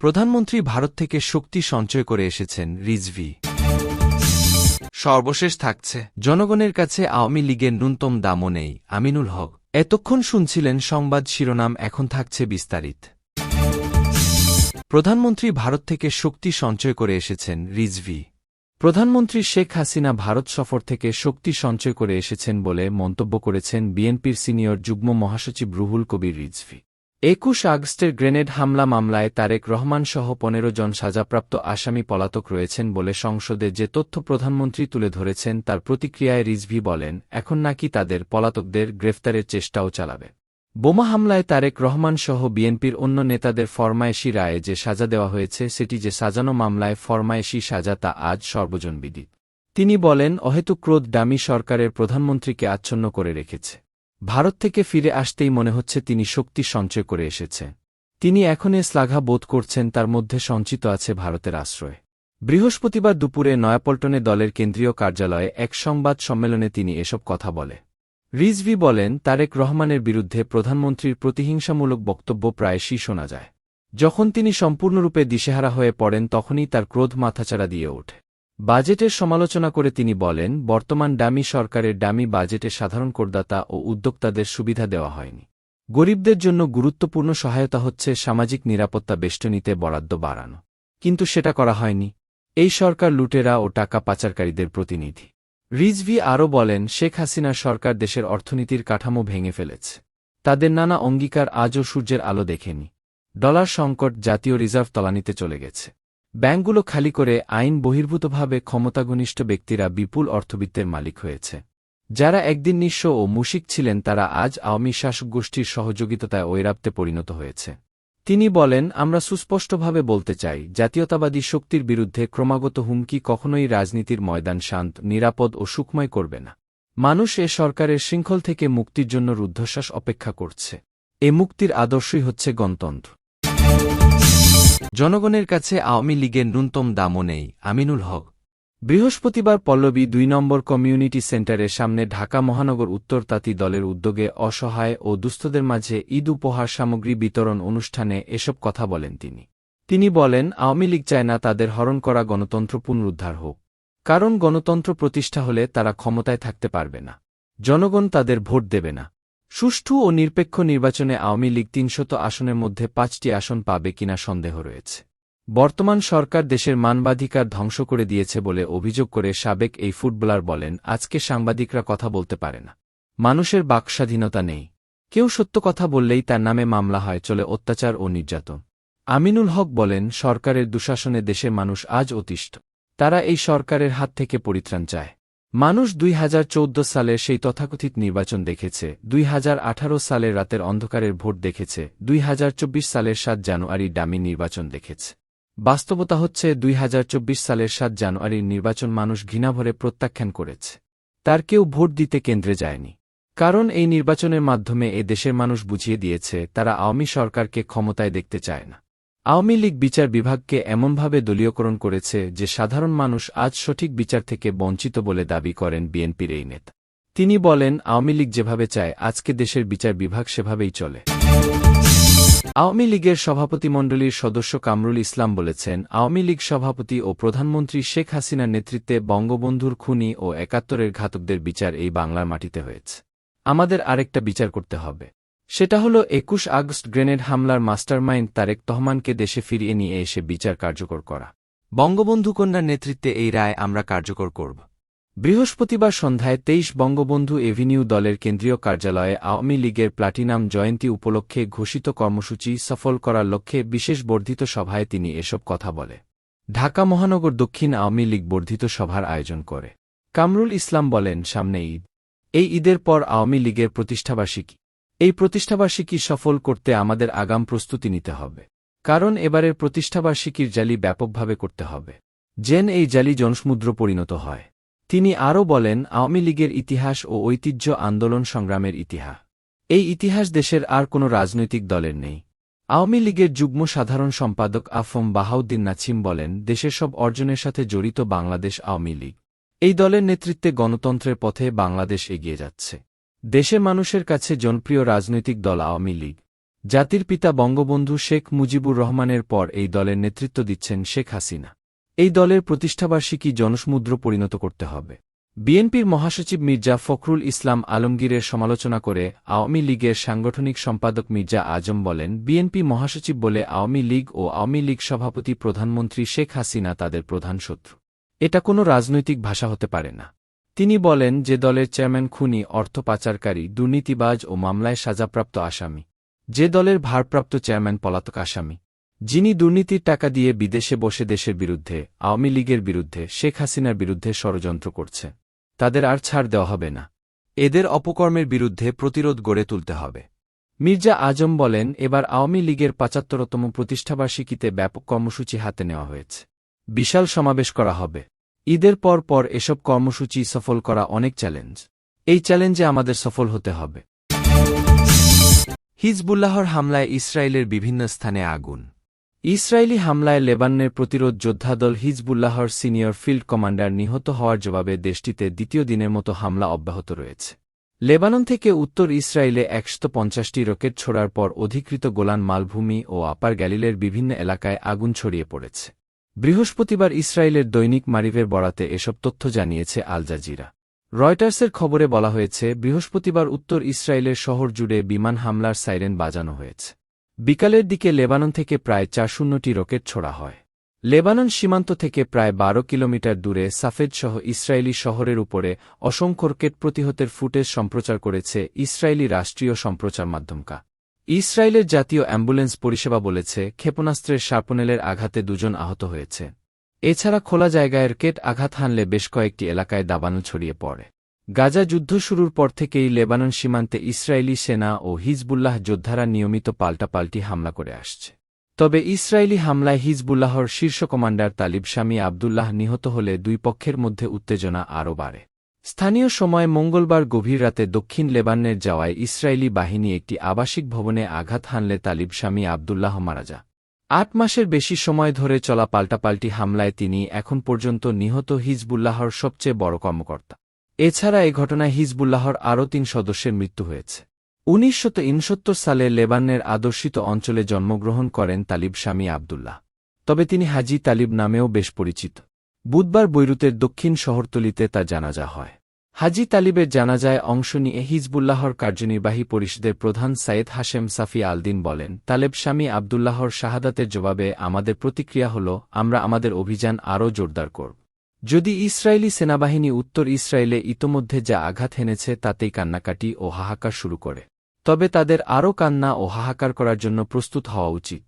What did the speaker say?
প্রধানমন্ত্রী ভারত থেকে শক্তি সঞ্চয় করে এসেছেন রিজভি। সর্বশেষ থাকছে। জনগণের কাছে আওয়ামী লীগের ন্যূনতম দামও নেই, আমিনুল হক। এতক্ষণ শুনছিলেন সংবাদ শিরোনাম, এখন থাকছে বিস্তারিত। প্রধানমন্ত্রী ভারত থেকে শক্তি সঞ্চয় করে এসেছেন রিজভি। প্রধানমন্ত্রী শেখ হাসিনা ভারত সফর থেকে শক্তি সঞ্চয় করে এসেছেন বলে মন্তব্য করেছেন বিএনপির সিনিয়র যুগ্ম মহাসচিব রুহুল কবির রিজভি। একুশ আগস্টের গ্রেনেড হামলা মামলায় তারেক রহমান সহ পনেরো জন সাজাপ্রাপ্ত আসামি পলাতক রয়েছেন বলে সংসদে যে তথ্য প্রধানমন্ত্রী তুলে ধরেছেন তার প্রতিক্রিয়ায় রিজভি বলেন, এখন নাকি তাদের পলাতকদের গ্রেফতারের চেষ্টাও চালাবে। বোমা হামলায় তারেক রহমান সহ বিএনপির অন্য নেতাদের ফরমায়েশি রায়ে যে সাজা দেওয়া হয়েছে, সেটি যে সাজানো মামলায় ফরমায়েশি সাজা তা আজ সর্বজনবিদিত। তিনি বলেন অহেতু ক্রোধ ডামি সরকারের প্রধানমন্ত্রীকে আচ্ছন্ন করে রেখেছে। ভারত থেকে ফিরে আসতেই মনে হচ্ছে তিনি শক্তি সঞ্চয় করে এসেছে। তিনি এখন এ শ্লাঘা বোধ করছেন তার মধ্যে সঞ্চিত আছে ভারতের আশ্রয়। বৃহস্পতিবার দুপুরে নয়াপল্টনে দলের কেন্দ্রীয় কার্যালয়ে এক সংবাদ সম্মেলনে তিনি এসব কথা বলে। রিজভি বলেন, তারেক রহমানের বিরুদ্ধে প্রধানমন্ত্রীর প্রতিহিংসামূলক বক্তব্য প্রায়শই শোনা যায়। যখন তিনি সম্পূর্ণরূপে দিশেহারা হয়ে পড়েন, তখনই তার ক্রোধ মাথাচাড়া দিয়ে ওঠে। বাজেটের সমালোচনা করে তিনি বলেন, বর্তমান ডামি সরকারের ডামি বাজেটে সাধারণ করদাতা ও উদ্যোক্তাদের সুবিধা দেওয়া হয়নি। গরিবদের জন্য গুরুত্বপূর্ণ সহায়তা হচ্ছে সামাজিক নিরাপত্তা বেষ্টনীতে বরাদ্দ বাড়ানো। কিন্তু সেটা করা হয়নি। এই সরকার লুটেরা ও টাকা পাচারকারীদের প্রতিনিধি। রিজভি আরও বলেন, শেখ হাসিনার সরকার দেশের অর্থনীতির কাঠামো ভেঙে ফেলেছে। তাদের নানা অঙ্গীকার আজও সূর্যের আলো দেখেনি। ডলার সংকট জাতীয় রিজার্ভ তলানিতে চলে গেছে। ব্যাংকগুলো খালি করে আইন বহির্ভূতভাবে ক্ষমতাঘনিষ্ঠ ব্যক্তিরা বিপুল অর্থবিত্তের মালিক হয়েছে। যারা একদিন নিঃস্ব ও মুশিক ছিলেন, তারা আজ আওয়ামী শাসক গোষ্ঠীর সহযোগিতায় ঐরাপ্তে পরিণত হয়েছে। তিনি বলেন, আমরা সুস্পষ্টভাবে বলতে চাই, জাতীয়তাবাদী শক্তির বিরুদ্ধে ক্রমাগত হুমকি কখনোই রাজনীতির ময়দান শান্ত, নিরাপদ ও সুখময় করবে না। মানুষ এ সরকারের শৃঙ্খল থেকে মুক্তির জন্য রুদ্ধশ্বাস অপেক্ষা করছে। এ মুক্তির আদর্শই হচ্ছে গণতন্ত্র। জনগণের কাছে আওয়ামী লীগের ন্যূনতম দামও নেই, আমিনুল হক। বৃহস্পতিবার পল্লবী দুই নম্বর কমিউনিটি সেন্টারের সামনে ঢাকা মহানগর উত্তর তাঁতি দলের উদ্যোগে অসহায় ও দুস্থদের মাঝে ঈদ উপহার সামগ্রী বিতরণ অনুষ্ঠানে এসব কথা বলেন তিনি। তিনি বলেন, আওয়ামী লীগ চায় না তাদের হরণ করা গণতন্ত্র পুনরুদ্ধার হোক। কারণ গণতন্ত্র প্রতিষ্ঠা হলে তারা ক্ষমতায় থাকতে পারবে না। জনগণ তাদের ভোট দেবে না। সুষ্ঠু ও নিরপেক্ষ নির্বাচনে আওয়ামী লীগ তিনশত আসনের মধ্যে পাঁচটি আসন পাবে কিনা সন্দেহ রয়েছে। বর্তমান সরকার দেশের মানবাধিকার ধ্বংস করে দিয়েছে বলে অভিযোগ করে সাবেক এই ফুটবলার বলেন, আজকে সাংবাদিকরা কথা বলতে পারে না। মানুষের বাকস্বাধীনতা নেই। কেউ সত্য কথা বললেই তার নামে মামলা হয়, চলে অত্যাচার ও নির্যাতন। আমিনুল হক বলেন, সরকারের দুঃশাসনে দেশের মানুষ আজ অতিষ্ঠ। তারা এই সরকারের হাত থেকে পরিত্রাণ চায়। মানুষ দুই হাজার চৌদ্দ সালের সেই তথাকথিত নির্বাচন দেখেছে, দুই হাজার আঠারো সালের রাতের অন্ধকারের ভোট দেখেছে, দুই হাজার চব্বিশ সালের সাত জানুয়ারি ডামি নির্বাচন দেখেছে। বাস্তবতা হচ্ছে, দুই হাজার চব্বিশ সালের সাত জানুয়ারির নির্বাচন মানুষ ঘৃণাভরে প্রত্যাখ্যান করেছে। তার কেউ ভোট দিতে কেন্দ্রে যায়নি। কারণ এই নির্বাচনের মাধ্যমে এ দেশের মানুষ বুঝিয়ে দিয়েছে, তারা আওয়ামী সরকারকে ক্ষমতায় দেখতে চায় না। আওয়ামী লীগ বিচার বিভাগকে এমনভাবে দলীয়করণ করেছে যে সাধারণ মানুষ আজ সঠিক বিচার থেকে বঞ্চিত বলে দাবি করেন বিএনপির এই নেতা। তিনি বলেন, আওয়ামী লীগ যেভাবে চায়, আজকে দেশের বিচার বিভাগ সেভাবেই চলে। আওয়ামী লীগের সভাপতিমণ্ডলীর সদস্য কামরুল ইসলাম বলেছেন, আওয়ামী লীগ সভাপতি ও প্রধানমন্ত্রী শেখ হাসিনার নেতৃত্বে বঙ্গবন্ধুর খুনি ও একাত্তরের ঘাতকদের বিচার এই বাংলার মাটিতে হয়েছে। আমাদের আরেকটা বিচার করতে হবে। সেটা হল একুশ আগস্ট গ্রেনেড হামলার মাস্টারমাইন্ড তারেক তহমানকে দেশে ফিরিয়ে নিয়ে এসে বিচার কার্যকর করা। বঙ্গবন্ধু কন্যার নেতৃত্বে এই রায় আমরা কার্যকর করব। বৃহস্পতিবার সন্ধ্যায় তেইশ বঙ্গবন্ধু এভিনিউ দলের কেন্দ্রীয় কার্যালয়ে আওয়ামী লীগের প্লাটিনাম জয়ন্তী উপলক্ষে ঘোষিত কর্মসূচি সফল করার লক্ষ্যে বিশেষ বর্ধিত সভায় তিনি এসব কথা বলে। ঢাকা মহানগর দক্ষিণ আওয়ামী লীগ বর্ধিত সভার আয়োজন করে। কামরুল ইসলাম বলেন, সামনে ঈদ। এই ঈদের পর আওয়ামী লীগের প্রতিষ্ঠাবার্ষিকী। এই প্রতিষ্ঠাবার্ষিকী সফল করতে আমাদের আগাম প্রস্তুতি নিতে হবে। কারণ এবারের প্রতিষ্ঠাবার্ষিকীর জালি ব্যাপকভাবে করতে হবে। যেন এই জালি জনসমুদ্র পরিণত হয়। তিনি আরও বলেন, আওয়ামী লীগের ইতিহাস ও ঐতিহ্য আন্দোলন সংগ্রামের ইতিহাস। এই ইতিহাস দেশের আর কোনো রাজনৈতিক দলের নেই। আওয়ামী লীগের যুগ্ম সাধারণ সম্পাদক আফম বাহাউদ্দিন নাছিম বলেন, দেশের সব অর্জনের সাথে জড়িত বাংলাদেশ আওয়ামী লীগ। এই দলের নেতৃত্বে গণতন্ত্রের পথে বাংলাদেশ এগিয়ে যাচ্ছে। দেশের মানুষের কাছে জনপ্রিয় রাজনৈতিক দল আওয়ামী লীগ। জাতির পিতা বঙ্গবন্ধু শেখ মুজিবুর রহমানের পর এই দলের নেতৃত্ব দিচ্ছেন শেখ হাসিনা। এই দলের প্রতিষ্ঠাবার্ষিকী জনসমুদ্র পরিণত করতে হবে। বিএনপির মহাসচিব মির্জা ফখরুল ইসলাম আলমগীরের সমালোচনা করে আওয়ামী লীগের সাংগঠনিক সম্পাদক মির্জা আজম বলেন, বিএনপি মহাসচিব বলে আওয়ামী লীগ ও আওয়ামী লীগ সভাপতি প্রধানমন্ত্রী শেখ হাসিনা তাদের প্রধান শত্রু। এটা কোনো রাজনৈতিক ভাষা হতে পারে না। তিনি বলেন যে দলের চেয়ারম্যান খুনি, অর্থ পাচারকারী, দুর্নীতিবাজ ও মামলায় সাজাপ্রাপ্ত আসামি। যে দলের ভারপ্রাপ্ত চেয়ারম্যান পলাতক আসামি। যিনি দুর্নীতির টাকা দিয়ে বিদেশে বসে দেশের বিরুদ্ধে, আওয়ামী লীগের বিরুদ্ধে, শেখ হাসিনার বিরুদ্ধে ষড়যন্ত্র করছে। তাদের আর ছাড় দেওয়া হবে না। এদের অপকর্মের বিরুদ্ধে প্রতিরোধ গড়ে তুলতে হবে। মির্জা আজম বলেন, এবার আওয়ামী লীগের পঁচাত্তরতম প্রতিষ্ঠাবার্ষিকীতে ব্যাপক কর্মসূচি হাতে নেওয়া হয়েছে। বিশাল সমাবেশ করা হবে। ঈদের পর পর এসব কর্মসূচি সফল করা অনেক চ্যালেঞ্জ। এই চ্যালেঞ্জে আমাদের সফল হতে হবে। হিজবুল্লাহর হামলায় ইসরায়েলের বিভিন্ন স্থানে আগুন। ইসরায়েলি হামলায় লেবাননের প্রতিরোধ যোদ্ধাদল হিজবুল্লাহর সিনিয়র ফিল্ড কমান্ডার নিহত হওয়ার জবাবে দেশটিতে দ্বিতীয় দিনের মতো হামলা অব্যাহত রয়েছে। লেবানন থেকে উত্তর ইসরায়েলে একশত পঞ্চাশটি রকেট ছোড়ার পর অধিকৃত গোলান মালভূমি ও আপার গ্যালিলের বিভিন্ন এলাকায় আগুন ছড়িয়ে পড়েছে। বৃহস্পতিবার ইসরায়েলের দৈনিক মারিভের বরাতে এসব তথ্য জানিয়েছে আল জাজিরা। রয়টার্সের খবরে বলা হয়েছে, বৃহস্পতিবার উত্তর ইসরায়েলের শহর জুড়ে বিমান হামলার সাইরেন বাজানো হয়েছে। বিকালের দিকে লেবানন থেকে প্রায় চার শূন্যটি রকেট ছোড়া হয়। লেবানন সীমান্ত থেকে প্রায় বারো কিলোমিটার দূরে সাফেদ সহ ইসরায়েলি শহরের উপরে অসংখ্য রকেট প্রতিহতের ফুটেজ সম্প্রচার করেছে ইসরায়েলি রাষ্ট্রীয় সম্প্রচার মাধ্যমকা। ইসরায়েলের জাতীয় অ্যাম্বুলেন্স পরিষেবা বলেছে, ক্ষেপণাস্ত্রের শার্পনেলের আঘাতে দুজন আহত হয়েছে। এছাড়া খোলা জায়গায় রকেট আঘাত হানলে বেশ কয়েকটি এলাকায় দাবানল ছড়িয়ে পড়ে। গাজা যুদ্ধ শুরুর পর থেকেই লেবানন সীমান্তে ইসরায়েলি সেনা ও হিজবুল্লাহ যোদ্ধারা নিয়মিত পাল্টাপাল্টি হামলা করে আসছে। তবে ইসরায়েলি হামলায় হিজবুল্লাহর শীর্ষ কমান্ডার তালিব স্বামী আবদুল্লাহ নিহত হলে দুই পক্ষের মধ্যে উত্তেজনা আরও বাড়ে। স্থানীয় সময় মঙ্গলবার গভীর রাতে দক্ষিণ লেবাননের যাওয়ায় ইসরায়েলি বাহিনী একটি আবাসিক ভবনে আঘাত হানলে তালিব স্বামী আবদুল্লাহ মারা যা আট মাসের বেশি সময় ধরে চলা পাল্টাপাল্টি হামলায় তিনি এখন পর্যন্ত নিহত হিজবুল্লাহর সবচেয়ে বড় কর্মকর্তা। এছাড়া এ ঘটনায় হিজবুল্লাহর আরও তিন সদস্যের মৃত্যু হয়েছে। উনিশশত সালে লেবাননের আদর্শিত অঞ্চলে জন্মগ্রহণ করেন তালিব স্বামী আবদুল্লাহ। তবে তিনি হাজি তালিব নামেও বেশ পরিচিত। বুধবার বৈরুতের দক্ষিণ শহরতলিতে তা জানাজা হয়। হাজি তালিবের জানাজায় অংশ নিয়ে হিজবুল্লাহর কার্যনির্বাহী পরিষদের প্রধান সাইদ হাশেম সাফি আলদিন বলেন, তালেব স্বামী আবদুল্লাহর শাহাদাতের জবাবে আমাদের প্রতিক্রিয়া হল, আমরা আমাদের অভিযান আরও জোরদার করব। যদি ইসরায়েলি সেনাবাহিনী উত্তর ইসরায়েলে ইতোমধ্যে যা আঘাত হেনেছে তাতেই কান্নাকাটি ও হাহাকার শুরু করে। তবে তাদের আরও কান্না ও হাহাকার করার জন্য প্রস্তুত হওয়া উচিত।